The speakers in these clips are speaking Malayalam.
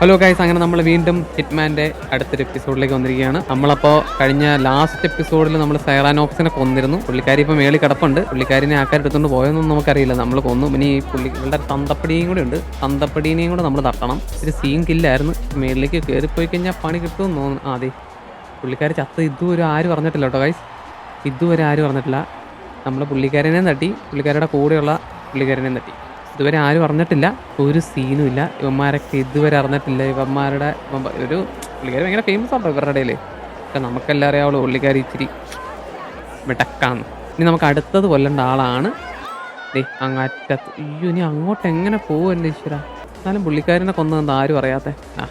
ഹലോ ഗൈസ് അങ്ങനെ നമ്മൾ വീണ്ടും ഹിറ്റ്മാന്റെ അടുത്തൊരു എപ്പിസോഡിലേക്ക് വന്നിരിക്കുകയാണ്. നമ്മളപ്പോൾ കഴിഞ്ഞ ലാസ്റ്റ് എപ്പിസോഡിൽ നമ്മൾ സൈറാനോക്സിനെ കൊന്നിരുന്നു. പുള്ളിക്കാരി ഇപ്പോൾ മേളിൽ കിടപ്പുണ്ട്. പുള്ളിക്കാരിനെ ആൾക്കാർ എടുത്തുകൊണ്ട് പോയെന്നൊന്നും നമുക്കറിയില്ല. നമ്മൾ കൊന്നു. ഇനി പുള്ളി ഇവളുടെ തന്തപ്പടിയും കൂടെ ഉണ്ട്. തന്തപ്പടീനെയും കൂടെ നമ്മൾ തട്ടണം. ഒരു സീൻ കില്ലായിരുന്നു മേളിലേക്ക് കയറിപ്പോയി കഴിഞ്ഞാൽ പണി കിട്ടുമെന്ന് തോന്നുന്നു. ആ അതെ പുള്ളിക്കാരി ചത്ത. ഇതുവരെ ആരും പറഞ്ഞിട്ടില്ല കേട്ടോ ഗൈസ് ഇതുവരെ ആരും പറഞ്ഞിട്ടില്ല. നമ്മൾ പുള്ളിക്കാരനെ തട്ടി. പുള്ളിക്കാരുടെ കൂടെയുള്ള പുള്ളിക്കാരനെ തട്ടി. ഇതുവരെ ആരും അറിഞ്ഞിട്ടില്ല. ഒരു സീനും ഇല്ല. ഇവന്മാരൊക്കെ ഇതുവരെ അറിഞ്ഞിട്ടില്ല. ഇവന്മാരുടെ ഒരു പുള്ളിക്കാരി ഭയങ്കര ഫേമസ് ആണല്ലോ ഇവരുടെ ഇടയിൽ ഒക്കെ നമുക്കെല്ലാം അറിയാവുള്ളൂ പുള്ളിക്കാരി ഇച്ചിരി വിടക്കാന്ന് ഇനി നമുക്ക് അടുത്തത് കൊല്ലേണ്ട ആളാണ്. ദേ അങ്ങറ്റത്ത്. അയ്യോ ഇനി അങ്ങോട്ട് എങ്ങനെ പോകും എന്റെ ഈശ്വര? എന്നാലും പുള്ളിക്കാരനെ കൊന്നതെന്ന് ആരും അറിയാത്തെ? ആ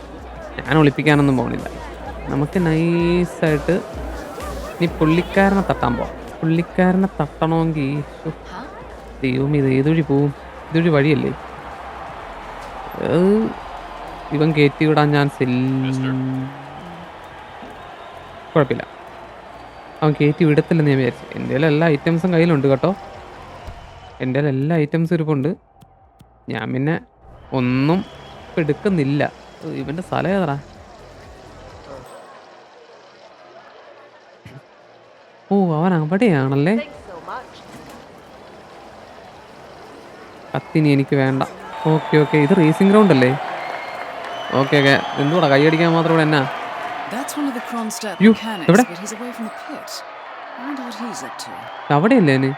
ഞാൻ ഒളിപ്പിക്കാനൊന്നും പോകണില്ല നമുക്ക് നൈസായിട്ട് ഇനി പുള്ളിക്കാരനെ തട്ടാൻ പോവാം. പുള്ളിക്കാരനെ തട്ടണമെങ്കിൽ ദൈവം ഇത് ഏതുവഴി പോവും? ഇതൊഴി വഴിയല്ലേ? ഇവൻ കയറ്റി വിടാൻ ഞാൻ കുഴപ്പമില്ല. അവൻ കയറ്റി വിടത്തില്ലെന്ന് ഞാൻ വിചാരിച്ചു. എന്റെ എല്ലാ ഐറ്റംസും കയ്യിലുണ്ട് കേട്ടോ. എന്റെ എല്ലാ ഐറ്റംസും ഇരിപ്പുണ്ട്. ഞാൻ പിന്നെ ഒന്നും എടുക്കുന്നില്ല. ഇവന്റെ സ്ഥലം ഏതാ ഓ അവൻ അവിടെയാണല്ലേ? കത്തിനി എനിക്ക് വേണ്ട. Okay okay. ഇത് റേസിംഗ് ഗ്രൗണ്ട് അല്ലേ? Okay okay. എന്തുകൂടാ കൈയടിക്കാൻ മാത്രം ഇവിടെ എന്നാ. അവിടെയല്ലേ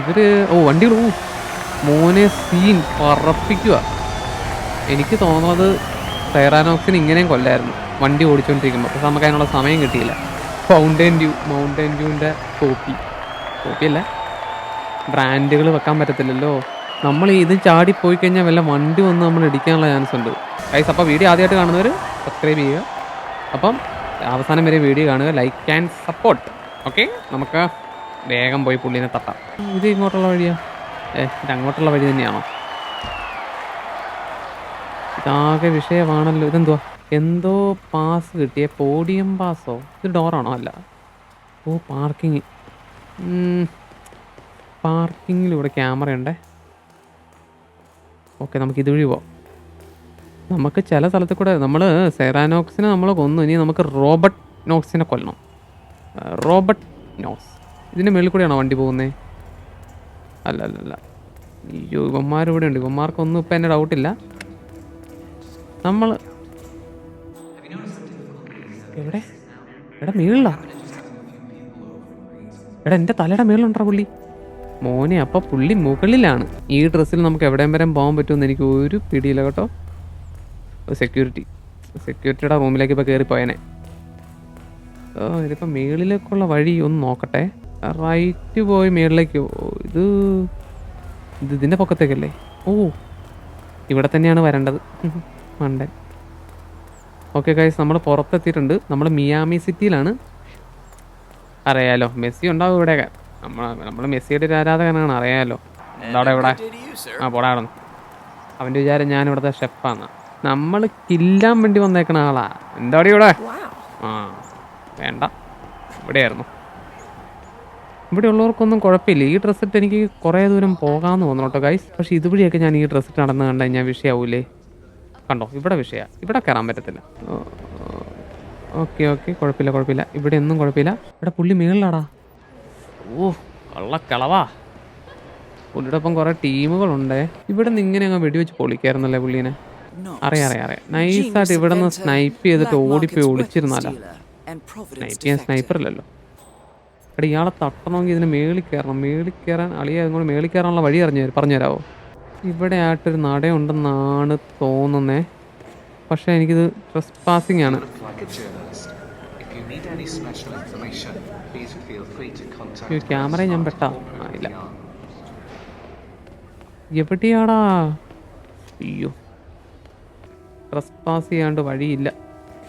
ഇവർ ഓ വണ്ടികൾ ഓ. മോനെ സീൻ പറപ്പിക്കുക എനിക്ക് തോന്നുന്നത് ടയറാനോക്സിന് ഇങ്ങനെയും കൊല്ലായിരുന്നു. വണ്ടി ഓടിച്ചുകൊണ്ടിരിക്കുമ്പോൾ പക്ഷെ നമുക്ക് അതിനുള്ള സമയം കിട്ടിയില്ല. ഫൗണ്ടൻ ഡ്യൂ മൗണ്ടൻ ഡ്യൂവിന്റെ കോപ്പി കോപ്പിയല്ല ബ്രാൻഡുകൾ വെക്കാൻ പറ്റത്തില്ലല്ലോ. നമ്മൾ ഇത് ചാടി പോയി കഴിഞ്ഞാൽ വല്ല വണ്ടി വന്ന് നമ്മൾ ഇടിക്കാനുള്ള ചാൻസ് ഉണ്ട്. ഗൈസ് അപ്പോൾ വീഡിയോ ആദ്യമായിട്ട് കാണുന്നവർ സബ്സ്ക്രൈബ് ചെയ്യുക. അപ്പം അവസാനം വരെ വീഡിയോ കാണുക ലൈക്ക് ആൻഡ് സപ്പോർട്ട് ഓക്കെ നമുക്ക് വേഗം പോയി പുള്ളിനെ തട്ടാം. ഇത് ഇങ്ങോട്ടുള്ള വഴിയാ? ഏ ഇത് അങ്ങോട്ടുള്ള വഴി തന്നെയാണോ? ഇതാകെ വിഷയമാണല്ലോ. ഇതെന്തുവാ? എന്തോ പാസ് കിട്ടിയ? പോഡിയം പാസോ ഇത് ഡോറാണോ അല്ല. ഓ പാർക്കിങ് പാർക്കിങ്ങിൽ ഇവിടെ ക്യാമറ ഉണ്ടേ? ഓക്കെ നമുക്ക് ഇതുവഴി പോവാം. നമുക്ക് ചില സ്ഥലത്ത് കൂടെ നമ്മൾ സെറാനോക്സിനെ നമ്മൾ കൊന്നു. ഇനി നമുക്ക് റോബർട്ട് നോക്സിനെ കൊല്ലണം. Robert Knox. ഇതിന്റെ മേളിൽ കൂടെയാണോ വണ്ടി പോകുന്നത് അല്ല അല്ല അല്ല അയ്യോ ഇവന്മാർ ഇവിടെ ഉണ്ട്. ഇവന്മാർക്കൊന്നും ഇപ്പം എന്റെ ഡൗട്ടില്ല നമ്മൾ എവിടെ? എടാ മേളിലാ. എടാ എന്റെ തലയുടെ മേളിലുണ്ടാ പുള്ളി? മോനെ അപ്പൊ പുള്ളി മുകളിലാണ്. ഈ ഡ്രസ്സിൽ നമുക്ക് എവിടെയും വരെ പോകാൻ പറ്റുമെന്ന് എനിക്ക് ഒരു പിടിയില്ല കേട്ടോ. സെക്യൂരിറ്റി സെക്യൂരിറ്റിയുടെ റൂമിലേക്ക് ഇപ്പോൾ ഓ ഇതിപ്പോൾ മേളിലേക്കുള്ള വഴി ഒന്ന് നോക്കട്ടെ. റൈറ്റ് പോയി മേളിലേക്ക്. ഇത് ഇത് ഇതിന്റെ പൊക്കത്തേക്കല്ലേ? ഓ ഇവിടെ തന്നെയാണ് വരേണ്ടത്. മണ്ടൻ. ഓക്കെ ഗൈസ് നമ്മൾ പുറത്തെത്തിയിട്ടുണ്ട്. നമ്മൾ മിയാമി സിറ്റിയിലാണ്. അറിയാലോ മെസ്സി ഉണ്ടാവും ഇവിടെയൊക്കെ. നമ്മൾ നമ്മൾ മെസ്സിയുടെ ഒരു ആരാധകനാണ് അറിയാമല്ലോ അവിടെ ഇവിടെ. ആ പോടാ അവിടെ. അവന്റെ വിചാരം ഞാൻ ഇവിടുത്തെ ഷെഫാന്ന് നമ്മൾ കില്ലാൻ വേണ്ടി വന്നേക്കണ ആളാ. എന്താടി ഇവിടെ? ആ വേണ്ട. ഇവിടെയായിരുന്നു. ഇവിടെ ഉള്ളവർക്കൊന്നും കുഴപ്പമില്ല. ഈ ഡ്രസ്സ് ഇട്ട് എനിക്ക് കുറേ ദൂരം പോകാമെന്ന് തോന്നുന്നു കേട്ടോ ഗൈസ് പക്ഷേ ഇതുവഴിയൊക്കെ ഞാൻ ഈ ഡ്രസ്സ് ഇട്ട് നടന്നു കണ്ടാൽ ഞാൻ വിഷയാവൂലേ? കണ്ടോ ഇവിടെ വിഷയമാണ് ഇവിടെ കയറാൻ പറ്റത്തില്ല. Okay okay. കുഴപ്പമില്ല കുഴപ്പമില്ല. ഇവിടെ ഒന്നും കുഴപ്പമില്ല. ഇവിടെ പുള്ളി മേളിലാടാ. ഓ കള്ളക്കളവാ. പുള്ളിയുടെ ഒപ്പം കുറേ ടീമുകളുണ്ടേ. ഇവിടെ നിന്ന് ഇങ്ങനെ അങ്ങ് വെടിവെച്ച് പൊളിക്കായിരുന്നല്ലേ പുള്ളീനെ? അറിയാം അറിയാം അറിയാം. നൈസായിട്ട് ഇവിടെ നിന്ന് സ്നൈപ്പ് ചെയ്തിട്ട് ഓടിപ്പോയി ഒളിച്ചിരുന്നാലോ സ്നൈപ്പ് ചെയ്യാൻ സ്നൈപ്പർ അല്ലല്ലോ എടാ ഇയാളെ തട്ടണമെങ്കിൽ ഇതിന് മേളിൽ കയറണം. മേളിൽ കയറാൻ അളിയ അതുകൊണ്ട് മേളിൽ കയറാനുള്ള വഴി അറിഞ്ഞു തരും പറഞ്ഞു തരാമോ ഇവിടെ ആയിട്ടൊരു നടയുണ്ടെന്നാണ് തോന്നുന്നേ. പക്ഷേ എനിക്കിത് ട്രസ് പാസിംഗ് ആണ്. Look like a journalist. If you need any special information, camera ഞാൻ പെട്ടാ. ഇല്ല. എവിടെയാടാ? അയ്യോ. ട്രസ് പാസ് ചെയ്യാണ്ട് വഴിയില്ല.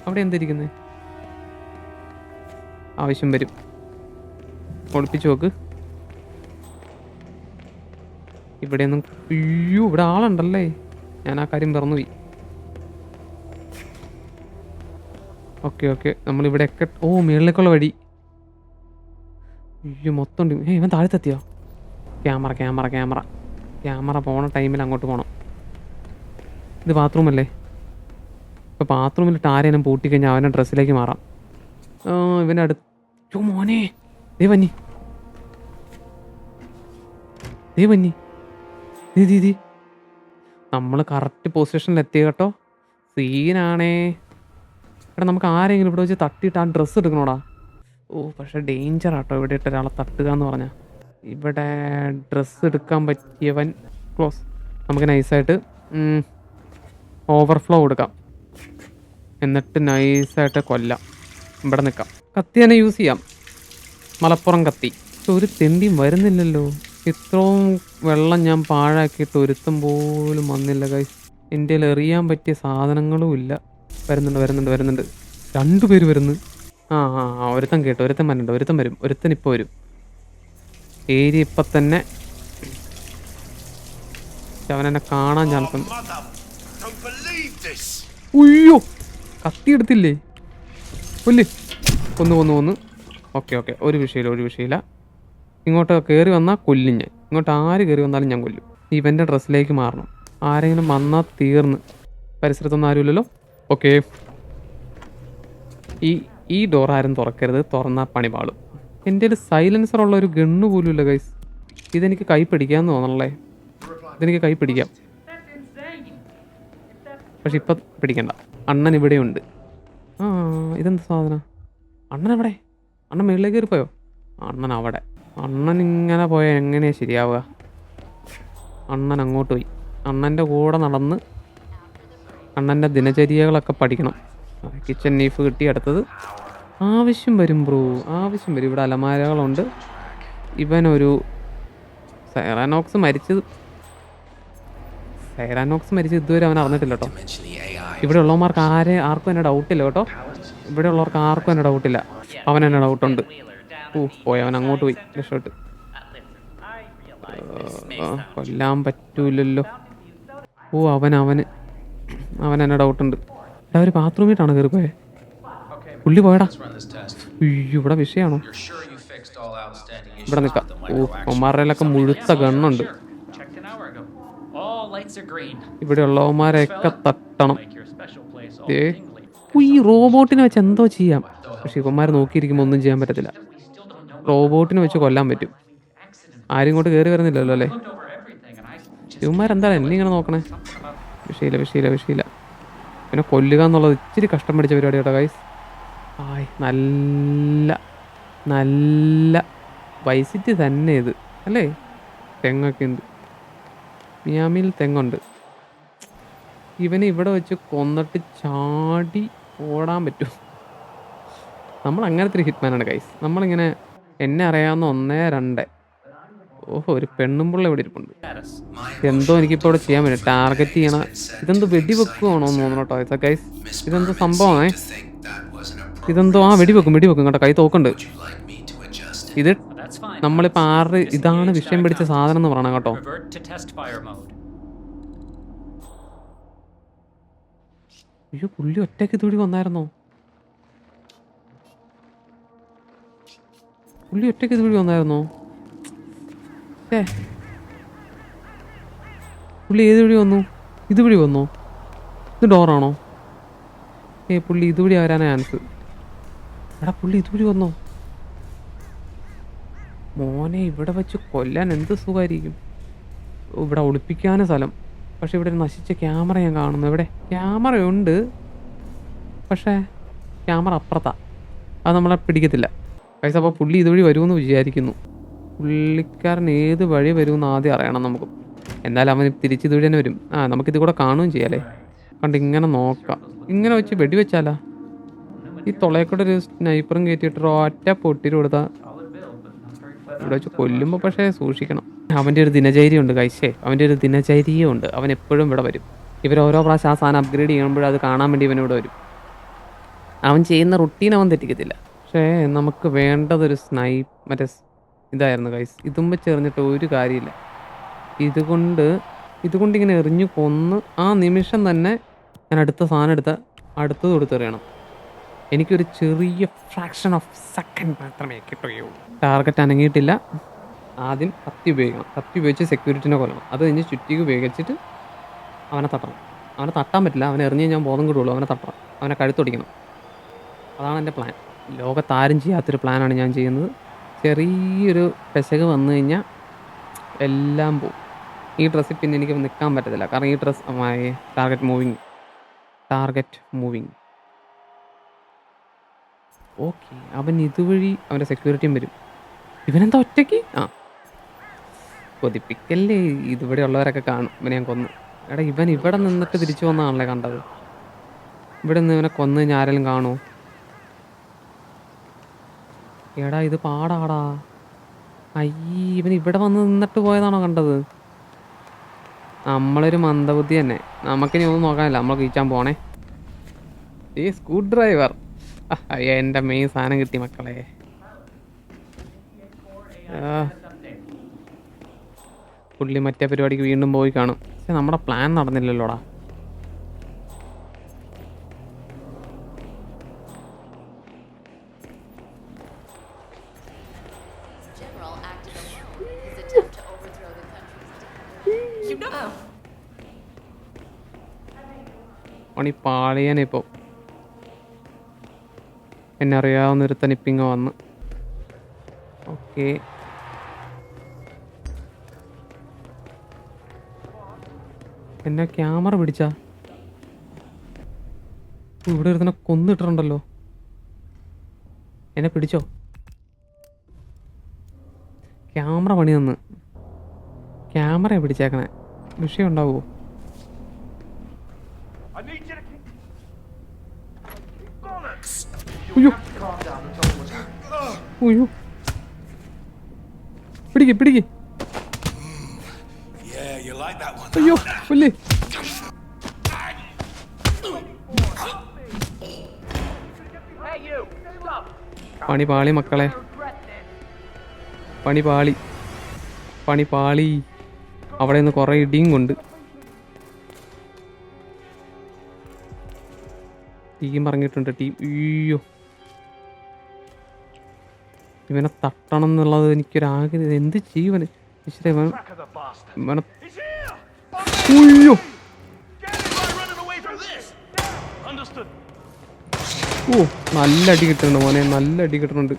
അവിടെ എന്തിരിക്കുന്നത് ആവശ്യം വരും. ഒളിപ്പിച്ചു നോക്ക്. ഇവിടെയൊന്നും അയ്യോ ഇവിടെ ആളുണ്ടല്ലേ? ഞാൻ ആ കാര്യം മറന്നുപോയി. Okay okay. നമ്മളിവിടെയൊക്കെ ഓ മുകളിലേക്കുള്ള വഴി. അയ്യോ മൊത്തം ഏ ഇവൻ താഴത്തെത്തിയോ? Camera camera camera. ക്യാമറ പോണ ടൈമിൽ അങ്ങോട്ട് പോകണം ഇത് ബാത്റൂമല്ലേ ഇപ്പോൾ ബാത്റൂമിൽ ടാരേനും പൂട്ടിക്കഴിഞ്ഞാൽ അവനെ ഡ്രസ്സിലേക്ക് മാറാം. ഇവന്റെ അടുത്ത് മോനെ. ദേ വന്നി. ദേ വന്നി. ദീ ദീ നമ്മൾ കറക്റ്റ് പൊസിഷനിൽ എത്തി കേട്ടോ. സീനാണേ എടാ നമുക്ക് ആരെങ്കിലും ഇവിടെ വെച്ച് തട്ടിയിട്ട് ആ ഡ്രസ്സ് എടുക്കണോടാ? ഓ പക്ഷെ ഡേഞ്ചർ ആട്ടോ ഇവിടെ ഇട്ട് ഒരാളെ തട്ടുക എന്ന് പറഞ്ഞാൽ ഇവിടെ ഡ്രസ്സ് എടുക്കാൻ പറ്റിയവൻ ക്ലോസ് നമുക്ക് നൈസായിട്ട് ഓവർഫ്ലോ കൊടുക്കാം. എന്നിട്ട് നൈസായിട്ട് കൊല്ലാം. ഇവിടെ നിൽക്കാം. കത്തി തന്നെ യൂസ് ചെയ്യാം. മലപ്പുറം കത്തി. ഒരു തെണ്ടിയും വരുന്നില്ലല്ലോ. ഇത്രയും വെള്ളം ഞാൻ പാഴാക്കിയിട്ട് ഒരുത്തം പോലും വന്നില്ല കൈ എന്റെ എറിയാൻ പറ്റിയ സാധനങ്ങളും ഇല്ല. വരുന്നുണ്ട് വരുന്നുണ്ട് വരുന്നുണ്ട്. രണ്ടുപേര് വരുന്നു. ആ ആ ആ ഒരുത്തൻ കേട്ടോ ഒരുത്തൻ വരണ്ട ഒരുത്തൻ വരും ഒരുത്തൻ ഇപ്പോൾ വരും. ഏരിയ ഇപ്പം തന്നെ അവനെന്നെ കാണാൻ ചാൻസുണ്ട്. ഉയ്യോ കത്തി എടുത്തില്ലേ കൊല്ല് കൊന്നു കൊന്നു കൊന്നു ഓക്കെ ഓക്കെ ഒരു വിഷയമില്ല ഒരു വിഷയമില്ല. ഇങ്ങോട്ട് കയറി വന്നാൽ കൊല്ലും ഞാൻ. ഇങ്ങോട്ട് ആര് കയറി വന്നാലും ഞാൻ കൊല്ലും. ഇവന്റെ ഡ്രസ്സിലേക്ക് മാറണം. ആരെങ്കിലും വന്നാൽ തീർന്ന്. പരിസരത്തൊന്നും ആരുമില്ലല്ലോ. ഓക്കെ. ഈ ഈ ഡോർ ആരും തുറക്കരുത് തുറന്നാൽ പണി പാളും. എന്റെ ഒരു സൈലൻസർ ഉള്ള ഒരു ഗണ്ണ് പോലും ഇല്ല ഗൈസ് ഇതെനിക്ക് കൈ പിടിക്കാമെന്ന് തോന്നണല്ലേ? ഇതെനിക്ക് കൈ പിടിക്കാം. പക്ഷെ ഇപ്പം പിടിക്കണ്ട. അണ്ണൻ ഇവിടെയുണ്ട് ആ ഇതെന്താ സാധനം? അണ്ണൻ എവിടെ? അണ്ണൻ മുകളിലേക്ക് കയറിപ്പോയോ? അണ്ണൻ അവിടെ. അണ്ണൻ ഇങ്ങനെ പോയാൽ എങ്ങനെയാ ശരിയാവുക? അണ്ണൻ അങ്ങോട്ട് പോയി. അണ്ണന്റെ കൂടെ നടന്ന് അണ്ണന്റെ ദിനചര്യകളൊക്കെ പഠിക്കണം. കിച്ചൺ നീഫ് കിട്ടി അടുത്തത്. ആവശ്യം വരും ബ്രോ. ആവശ്യം വരും. ഇവിടെ അലമാരകളുണ്ട്. ഇവനൊരു സൈറാനോക്സ് മരിച്ചത് സൈറാനോക്സ് മരിച്ചത് ഇതുവരെ അവൻ അറിഞ്ഞിട്ടില്ല കേട്ടോ. ഇവിടെ ഉള്ളവന്മാർക്ക് ആരെ ആർക്കും എന്നെ ഡൗട്ടില്ല കേട്ടോ. ഇവിടെ ഉള്ളവർക്ക് ആർക്കും എന്നെ ഡൗട്ടില്ല അവൻ എന്നെ ഡൗട്ടുണ്ട് ഓ പോയി. അവൻ അങ്ങോട്ട് പോയി. രക്ഷപ്പെട്ട്. കൊല്ലാൻ പറ്റൂലല്ലോ. ഓ അവൻ അവന് അവൻ എന്നെ ഡൗട്ടുണ്ട് അവർ ബാത്റൂമിട്ടാണ് കയറിപ്പോയേ. പോയെ പുള്ളി പോയടാ. ഇവിടെ വിഷയമാണോ outstanding ഇവിടെ നിൽക്കാം. ഓ ഒമാരയിലൊക്കെ മുഴുത്ത ഗണ്ണുണ്ട്. ഇവിടെയുള്ള. ഇവിടെ ഉള്ളവന്മാരെയൊക്കെ തട്ടണം. ദേ ഈ റോബോട്ടിനെ വെച്ച് എന്തോ ചെയ്യാം. പക്ഷെ ഇവന്മാർ നോക്കിയിരിക്കുമ്പോൾ ഒന്നും ചെയ്യാൻ പറ്റത്തില്ല. റോബോട്ടിനെ വെച്ച് കൊല്ലാൻ പറ്റും. ആരും ഇങ്ങോട്ട് കയറി വരുന്നില്ലല്ലോ അല്ലേ? ഇവന്മാരെന്താണ് എന്നെ ഇങ്ങനെ നോക്കണേ? വിഷയില്ല വിഷയില്ല വിഷയില്ല. പിന്നെ കൊല്ലുക എന്നുള്ളത് ഇച്ചിരി കഷ്ടം പിടിച്ച പരിപാടി കേട്ടോ ഗൈസ് ആയ് നല്ല നല്ല വൈസിറ്റി തന്നെ ഇത് അല്ലേ? തെങ്ങൊക്കെ ഉണ്ട്. മിയാമിയിൽ തെങ്ങുണ്ട്. ഇവനെ ഇവിടെ വെച്ച് കൊന്നിട്ട് ചാടി ഓടാൻ പറ്റും. നമ്മൾ അങ്ങനത്തെ ഒരു ഹിറ്റ്മാനാണ് കൈസ് നമ്മളിങ്ങനെ എന്നെ അറിയാവുന്ന ഒന്നേ രണ്ട്. ഓഹോ ഒരു പെണ്ണും പിള്ള ഇവിടെ ഇരിപ്പുണ്ട്. എന്തോ എനിക്കിപ്പോൾ ഇവിടെ ചെയ്യാൻ പറ്റും. ടാർഗറ്റ് ചെയ്യണ ഇതെന്തോ വെടിവെക്കുവാണോ എന്ന് തോന്നണം കേട്ടോ ഗൈസ് ഇതെന്തോ ഇതെന്തോ ആ വെടിവെക്കും വെടിവെക്കും കേട്ടോ കൈ തോക്കുണ്ട്. ഇത് നമ്മളിപ്പോൾ ആറ് ഇതാണ് വിഷയം പിടിച്ച സാധനം എന്ന് പറയണം കേട്ടോ. അയ്യോ പുള്ളി ഒറ്റയ്ക്ക് ഇതുവഴി വന്നായിരുന്നോ? പുള്ളി ഒറ്റയ്ക്ക് ഇതുവഴി വന്നായിരുന്നോ? ഏ. പുള്ളി ഏത് വഴി വന്നു? ഇതുവഴി വന്നോ? ഇത് ഡോറാണോ ഏ പുള്ളി ഇതുവഴി വരാനാണ് ചാൻസ് എടാ പുള്ളി ഇതുവഴി വന്നോ? മോനെ ഇവിടെ വെച്ച് കൊല്ലാൻ എന്ത് സുഖമായിരിക്കും ഇവിടെ ഒളിപ്പിക്കാനും സ്ഥലം. പക്ഷെ ഇവിടെ നശിച്ച ക്യാമറ ഞാൻ കാണുന്നു. ഇവിടെ ക്യാമറ ഉണ്ട്. പക്ഷേ ക്യാമറ അപ്പുറത്താ. അത് നമ്മളെ പിടിക്കത്തില്ല. പൈസ അപ്പോൾ പുള്ളി ഇതുവഴി വരുമെന്ന് വിചാരിക്കുന്നു. പുള്ളിക്കാരൻ ഏത് വഴി വരുമെന്ന് ആദ്യം അറിയണം നമുക്ക്. എന്നാലും അവൻ തിരിച്ച് ഇതുവഴി തന്നെ വരും. ആ നമുക്കിത് കൂടെ കാണുകയും ചെയ്യാലേ കണ്ട് ഇങ്ങനെ നോക്കാം. ഇങ്ങനെ വെച്ച് വെടിവെച്ചാലാ? ഈ തൊളയെക്കൂടെ ഒരു സ്നൈപ്പറും കയറ്റിയിട്ട് ഒറ്റ പൊട്ടിട്ട് കൊടുത്താൽ ഇവിടെ വെച്ച് കൊല്ലുമ്പോൾ പക്ഷേ സൂക്ഷിക്കണം. അവന്റെ ഒരു ദിനചര്യ ഉണ്ട് കൈശേ അവന്റെ ഒരു ദിനചൈര്യം ഉണ്ട് അവൻ എപ്പോഴും ഇവിടെ വരും. ഇവർ ഓരോ പ്രാവശ്യം ആ സാധനം അപ്ഗ്രേഡ് ചെയ്യുമ്പോൾ അത് കാണാൻ വേണ്ടി ഇവൻ ഇവിടെ വരും. അവൻ ചെയ്യുന്ന റുട്ടീൻ അവൻ തെറ്റിക്കത്തില്ല. പക്ഷേ നമുക്ക് വേണ്ടതൊരു സ്നൈപ്പ് മറ്റേ ഇതായിരുന്നു കൈസ് ഇതും വെച്ച് എറിഞ്ഞിട്ട് ഒരു കാര്യമില്ല. ഇതുകൊണ്ട് ഇതുകൊണ്ട് ഇങ്ങനെ എറിഞ്ഞു കൊന്ന് ആ നിമിഷം തന്നെ ഞാൻ അടുത്ത സാധനം എടുത്ത അടുത്തത് കൊടുത്തെറിയണം. എനിക്കൊരു ചെറിയ ഫ്രാക്ഷൻ ഓഫ് സെക്കൻഡ് മാത്രമേ കിട്ടുകയുള്ളൂ. ടാർഗറ്റ് അനങ്ങിയിട്ടില്ല. ആദ്യം കത്തി ഉപയോഗിക്കണം. കത്തി ഉപയോഗിച്ച് സെക്യൂരിറ്റിനെ കൊല്ലണം. അത് കഴിഞ്ഞ് ചുറ്റിക്ക് ഉപയോഗിച്ചിട്ട് അവനെ തട്ടണം. അവനെ തട്ടാൻ പറ്റില്ല. അവനെ എറിഞ്ഞ് ഞാൻ ബോധം കിട്ടുള്ളൂ. അവനെ തട്ടണം. അവനെ കഴുത്തൊടിക്കണം. അതാണ് എന്റെ പ്ലാൻ ലോകത്താരും ചെയ്യാത്തൊരു പ്ലാനാണ് ഞാൻ ചെയ്യുന്നത്. ചെറിയൊരു പെശക് വന്നു കഴിഞ്ഞാൽ എല്ലാം പോവും. ഈ ഡ്രസ്സിൽ പിന്നെ എനിക്ക് നിൽക്കാൻ പറ്റത്തില്ല. കാരണം ഈ dress target moving target moving okay. അവൻ ഇതുവഴി അവന്റെ സെക്യൂരിറ്റിയും വരും. ഇവനെന്താ ഒറ്റയ്ക്ക്? ആ. കൊതിപ്പിക്കല്ലേ. ഇതിവിടെ ഉള്ളവരൊക്കെ കാണും. ഇവനെ ഞാൻ കൊന്നു. എടാ ഇവൻ ഇവിടെ നിന്നിട്ട് തിരിച്ചു വന്നതാണല്ലേ കണ്ടത്. ഇവിടെ നിന്ന് ഇവനെ കൊന്നു കഴിഞ്ഞാൽ ആരെങ്കിലും കാണുമോ? എടാ ഇത് പാടാടാ. അയ്യേ ഇവൻ ഇവിടെ വന്ന് നിന്നിട്ട് പോയതാണോ കണ്ടത്? നമ്മളൊരു മന്ദബുദ്ധി തന്നെ. നമുക്കിനി ഒന്നും നോക്കാനില്ല. നമ്മൾ കീച്ചാൻ പോണേ. ഈ സ്കൂ ഡ്രൈവർ എന്റെ മെയിൻ സാധനം കിട്ടി മക്കളെ. പുള്ളി മറ്റേ പരിപാടിക്ക് വീണ്ടും പോയി കാണും. പക്ഷെ നമ്മുടെ പ്ലാൻ നടന്നില്ലല്ലോടാ. പണി acted എന്നെ അറിയാവുന്ന ഒരു തനിപ്പിങ്ങ വന്ന്. ഓക്കെ. എന്നെ ക്യാമറ പിടിച്ചാ? ഇവിടെ ഒരുത്തനെ കൊന്നിട്ടിട്ടുണ്ടല്ലോ. എന്നെ പിടിച്ചോ? ക്യാമറ പണി തന്ന്. ക്യാമറ പിടിച്ചേക്കണേ. വിഷയം ഉണ്ടാവുമോ അയ്യോ. അയ്യോ. പിടിക്ക് പിടിക്ക്. അയ്യോ പുല്ല്. പണി പാളി മക്കളെ. പണി പാളി. പണി പാളി. അവിടെ നിന്ന് കുറേ ഇടിയും കൊണ്ട്. ടീം പറഞ്ഞിട്ടുണ്ട് ടീം. അയ്യോ. ഇവനെ തട്ടണം എന്നുള്ളത് എനിക്കൊരാഗ്രഹം എന്ത് ചെയ്യുവന് ഈശ്വര. ഓ നല്ല അടി കിട്ടുന്നുണ്ട് മോനെ നല്ല അടി കിട്ടുന്നുണ്ട്!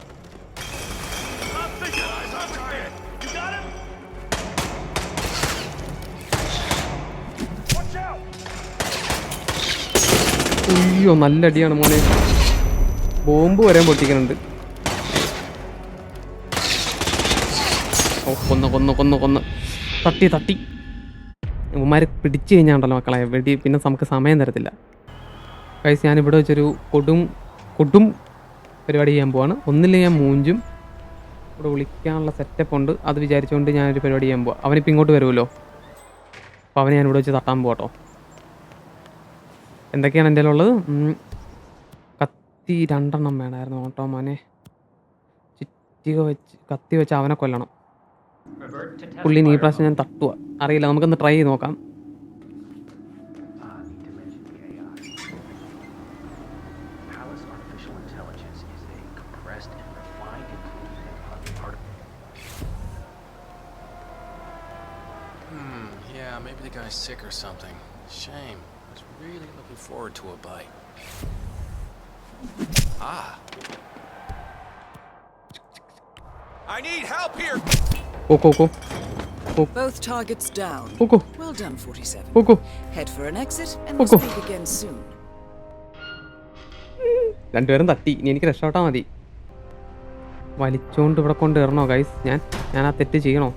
അയ്യോ നല്ല അടിയാണ് മോനെ ബോംബ് വരെ പൊട്ടിക്കുന്നുണ്ട് കൊന്ന് കൊന്ന് കൊന്ന് കൊന്ന്. തട്ടി തട്ടി. ഉമ്മാരെ പിടിച്ചു കഴിഞ്ഞാണ്ടല്ലോ മക്കളെ. വെടി പിന്നെ നമുക്ക് സമയം തരത്തില്ല. കൈസ് ഞാനിവിടെ വെച്ചൊരു കൊടും കൊടും പരിപാടി ചെയ്യാൻ പോവാണ്. ഒന്നില്ല ഞാൻ മൂഞ്ചും ഇവിടെ വിളിക്കാനുള്ള സെറ്റപ്പ് ഉണ്ട്. അത് വിചാരിച്ചുകൊണ്ട് ഞാനൊരു പരിപാടി ചെയ്യാൻ പോവാം. അവനിപ്പോൾ ഇങ്ങോട്ട് വരുമല്ലോ അപ്പോൾ അവനെ ഞാൻ ഇവിടെ വെച്ച് തട്ടാൻ പോകട്ടോ എന്തൊക്കെയാണ് എന്റെ ഉള്ളത് കത്തി രണ്ടെണ്ണം വേണമായിരുന്നു കേട്ടോ മോനെ. ചിറ്റിക വെച്ച് കത്തി വെച്ച് അവനെ കൊല്ലണം. Revert to test പുള്ളി ഈ fire പ്രാവശ്യം ഞാൻ തട്ടുക അറിയില്ല നമുക്കൊന്ന് ട്രൈ ചെയ്ത് നോക്കാം Palace artificial intelligence is a compressed and refined improvement on the art. Hmm, yeah, maybe the guy's sick or something. Shame. I was really looking forward to a bite. Ah. I need help here! പോക്കോ പോ Both targets down. Poco Well done, 47. Poco Head for an exit, and we'll Poco. speak again soon. രണ്ടുപേരും തട്ടി. ഇനി എനിക്ക് രക്ഷപ്പെട്ടാ മതി. വലിച്ചോണ്ട് ഇവിടെ കൊണ്ട് ഇറണോ ഗൈസ് ഞാൻ ഞാൻ ആ തെറ്റ് ചെയ്യണോ.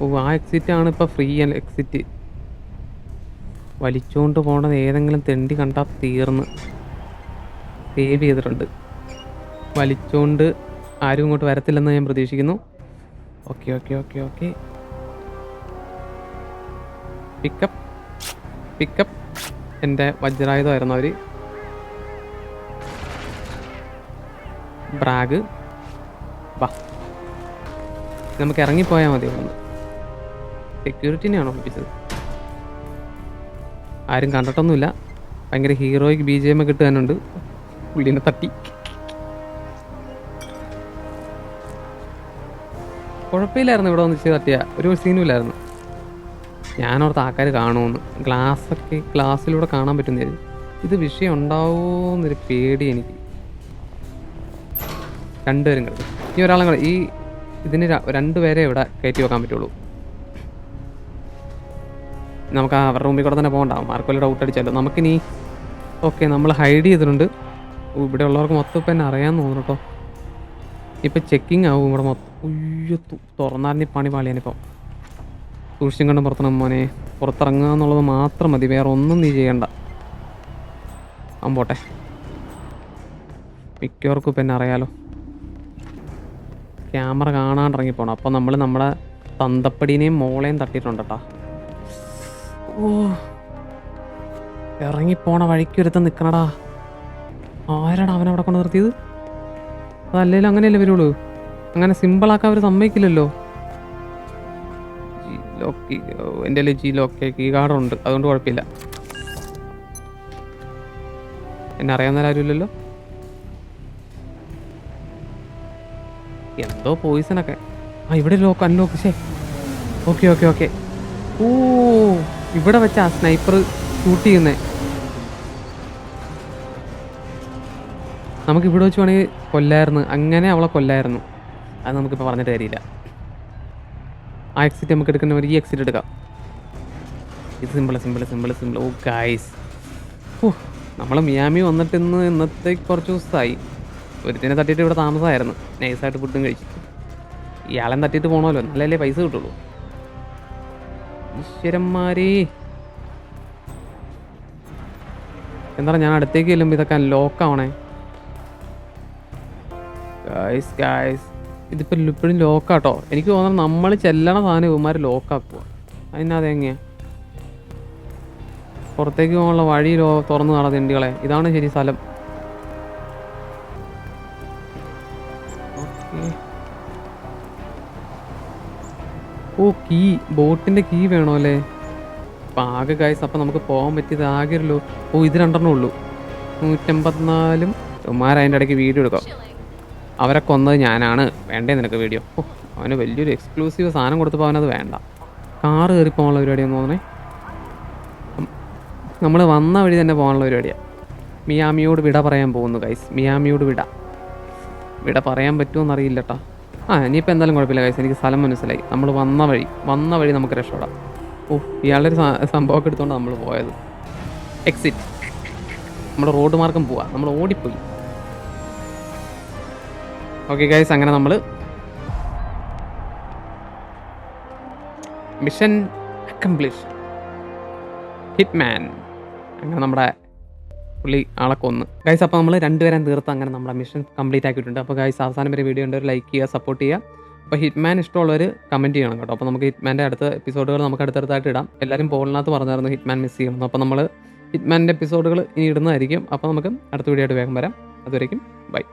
ഓ ആ എക്സിറ്റ് ആണ് ഇപ്പൊ ഫ്രീ എക്സിറ്റ് വലിച്ചോണ്ട് പോണത് ഏതെങ്കിലും തെണ്ടി കണ്ടാൽ തീർന്ന്. സേവ് ചെയ്തിട്ടുണ്ട്. വലിച്ചോണ്ട് ആരും ഇങ്ങോട്ട് വരത്തില്ലെന്ന് ഞാൻ പ്രതീക്ഷിക്കുന്നു. Okay okay okay okay pickup pickup എന്റെ വജ്രായുധമായിരുന്നു അവർ ബ്രാഗ് വാ. നമുക്ക് ഇറങ്ങിപ്പോയാൽ മതി ഒന്ന് സെക്യൂരിറ്റിനെയാണോ ഒളിപ്പിച്ചത് ആരും കണ്ടിട്ടൊന്നുമില്ല. ഭയങ്കര ഹീറോയ്ക്ക് ബി ജി എം പുള്ളീനെ പുള്ളിനെ തട്ടി. കുഴപ്പമില്ലായിരുന്നു ഇവിടെ വന്ന് ചെയ്ത് തട്ടിയ. ഒരു സീനും ഇല്ലായിരുന്നു ഞാനോർത്ത് ആൾക്കാർ കാണുമെന്ന്. ഗ്ലാസ്സൊക്കെ ഗ്ലാസ്സിലൂടെ കാണാൻ പറ്റുന്ന ഇത് വിഷയം ഉണ്ടാവുമെന്നൊരു പേടി എനിക്ക്. രണ്ടുപേരും കിടക്കും ഈ ഒരാളും കൂടെ. ഈ ഇതിന് രണ്ടുപേരെ ഇവിടെ കയറ്റി വെക്കാൻ പറ്റുള്ളൂ. നമുക്ക് ആ മുമ്പിൽ കൂടെ തന്നെ പോകണ്ട. ആർക്കും ഡൗട്ട് അടിച്ചാലോ. നമുക്കിനി ഓക്കെ നമ്മൾ ഹൈഡ് ചെയ്തിട്ടുണ്ട്. ഇവിടെ ഉള്ളവർക്ക് മൊത്തം ഇപ്പം എന്നെ അറിയാമെന്ന് തോന്നുന്നു കേട്ടോ. ഇപ്പം ചെക്കിംഗ് ആവും ഇവിടെ മൊത്തം. ഉയ്യോ തുറന്നാലും പണി പാളിയാനിപ്പം സൂക്ഷിച്ചും കണ്ടും പുറത്തണം മോനെ. പുറത്തിറങ്ങുക എന്നുള്ളത് മാത്രം മതി. വേറെ ഒന്നും നീ ചെയ്യണ്ട. അവൻ പോട്ടെ. മിക്കവർക്കും ഇപ്പം എന്നെ അറിയാലോ. ക്യാമറ കാണാണ്ടിറങ്ങിപ്പോണം അപ്പം നമ്മൾ നമ്മുടെ തന്തപ്പടീനെയും മോളെയും തട്ടിയിട്ടുണ്ട് കേട്ടോ ഓ. ഇറങ്ങിപ്പോണ വഴിക്കൊരുത്ത് നിൽക്കണടാ ആരാടാ അവനവിടെ കൊണ്ട് നിർത്തിയത്? അതല്ലേലും അങ്ങനെയല്ലേ വരുള്ളൂ? അങ്ങനെ സിമ്പിളാക്കാൻ അവർ സമ്മതിക്കില്ലല്ലോ. ലോക്ക് എന്റെ ജി ലോക്ക് കീ കാർഡുണ്ട് അതുകൊണ്ട് കുഴപ്പമില്ല. എന്നെ അറിയാവുന്നവരാരുമില്ലല്ലോ എന്തോ പോയിസൺ ഒക്കെ. ആ ഇവിടെ ലോക്ക് അൺലോക്ക് ശേ ഓക്കെ ഓക്കെ ഓക്കെ ഓ ഇവിടെ വെച്ച ആ സ്നൈപ്പർ ഷൂട്ട് ചെയ്യുന്നേ. നമുക്ക് ഇവിടെ വെച്ച് വേണമെങ്കിൽ കൊല്ലായിരുന്നു. അങ്ങനെ അവളെ കൊല്ലായിരുന്നു. അത് നമുക്കിപ്പോൾ പറഞ്ഞിട്ട് കാര്യമില്ല. ആ എക്സിറ്റ് നമുക്ക് എടുക്കുന്ന ഈ എക്സിറ്റ് എടുക്കാം. ഇത് സിമ്പിൾ സിമ്പിൾ സിമ്പിൾ സിമ്പിൾ ഓ ഗായ്സ് ഓ നമ്മൾ മിയാമി വന്നിട്ട് ഇന്ന് ഇന്നത്തേക്ക് കുറച്ച് ദിവസമായി. ഒരുത്തിനെ തട്ടിയിട്ട് ഇവിടെ താമസമായിരുന്നു. നൈസായിട്ട് ഫുഡും കഴിച്ചു. ഇയാളെ തട്ടിയിട്ട് പോകണമല്ലോ നല്ലല്ലേ പൈസ കിട്ടുള്ളൂ. ഈശ്വരന്മാരേ. എന്താ ഞാൻ അടുത്തേക്ക് ചെല്ലുമ്പോൾ ഇതൊക്കെ ലോക്കാവണേ ഗായ്സ് ഗായ്സ് ഇതിപ്പോൾ ഇപ്പോഴും ലോക്കാട്ടോ എനിക്ക് തോന്നുന്നത് നമ്മൾ ചെല്ലണ സാധനം ഇവന്മാർ ലോക്കാക്കുക അതിനകത്ത് എങ്ങനെയാ? പുറത്തേക്ക് പോകാനുള്ള വഴി ലോ തുറന്നു കാണാതെ തെണ്ടികളെ. ഇതാണ് ശരി സ്ഥലം. ഓ കീ. ബോട്ടിന്റെ കീ വേണോ അല്ലേ ആകെ കായ്സ് അപ്പം നമുക്ക് പോകാൻ പറ്റിയത് ആകെ ഒരു ഓ ഇത് രണ്ടെണ്ണം ഉള്ളൂ. നൂറ്റമ്പത്തിനാലും ഉമാർ ഇടയ്ക്ക് വീഡിയോ എടുക്കാം. അവരെ കൊന്നത് ഞാനാണ്. വേണ്ടേ നിനക്ക് വീഡിയോ ഓ അവന് വലിയൊരു എക്സ്ക്ലൂസീവ് സാധനം കൊടുത്തപ്പോൾ അവനത് വേണ്ട. കാറ് കയറി പോകാനുള്ള പരിപാടിയെന്ന് തോന്നണേ. നമ്മൾ വന്ന വഴി തന്നെ പോകാനുള്ള പരിപാടിയാണ് മിയാമിയോട് വിട പറയാൻ പോകുന്നു ഗൈസ് മിയാമിയോട് വിട. വിട പറയാൻ പറ്റുമോ കേട്ടോ ആ ഇനിയിപ്പോൾ എന്തായാലും കുഴപ്പമില്ല ഗൈസ് എനിക്ക് സ്ഥലം മനസ്സിലായി. നമ്മൾ വന്ന വഴി വന്ന വഴി നമുക്ക് രക്ഷപ്പെടാം. ഓ ഇയാളൊരു സംഭവമൊക്കെ എടുത്തുകൊണ്ട് നമ്മൾ പോയത്. എക്സിറ്റ് നമ്മുടെ റോഡ് മാർഗം പോവാം. നമ്മൾ ഓടിപ്പോയി. ഓക്കെ ഗൈസ് അങ്ങനെ നമ്മൾ മിഷൻ അക്കംപ്ലിഷ് ഹിറ്റ്മാൻ അങ്ങനെ നമ്മുടെ പുള്ളി ആളെ കൊന്ന്. ഗൈസ് അപ്പോൾ നമ്മൾ രണ്ടുപേരും തീർത്ത് അങ്ങനെ നമ്മുടെ മിഷൻ കംപ്ലീറ്റ് ആക്കിയിട്ടുണ്ട്. അപ്പോൾ ഗൈസ് അവസാനം വരെ വീഡിയോ ഉണ്ട്. ലൈക്ക് ചെയ്യുക സപ്പോർട്ട് ചെയ്യുക. അപ്പോൾ ഹിറ്റ്മാൻ ഇഷ്ടമുള്ളവർ കമന്റ് ചെയ്യണം കേട്ടോ. അപ്പോൾ നമുക്ക് ഹിറ്റ്മാന്റെ അടുത്ത എപ്പിസോഡുകൾ നമുക്ക് അടുത്തടുത്തായിട്ട് ഇടാം. എല്ലാവരും പോളിനകത്ത് പറഞ്ഞായിരുന്നു ഹിറ്റ്മാൻ മിസ് ചെയ്യണം അപ്പോൾ നമ്മൾ ഹിറ്റ്മാന്റെ എപ്പിസോഡുകൾ ഇനി ഇടുന്നതായിരിക്കും. അപ്പോൾ നമുക്ക് അടുത്ത വീഡിയോ ആയിട്ട് വേഗം വരാം. അതുവരേക്കും ബൈ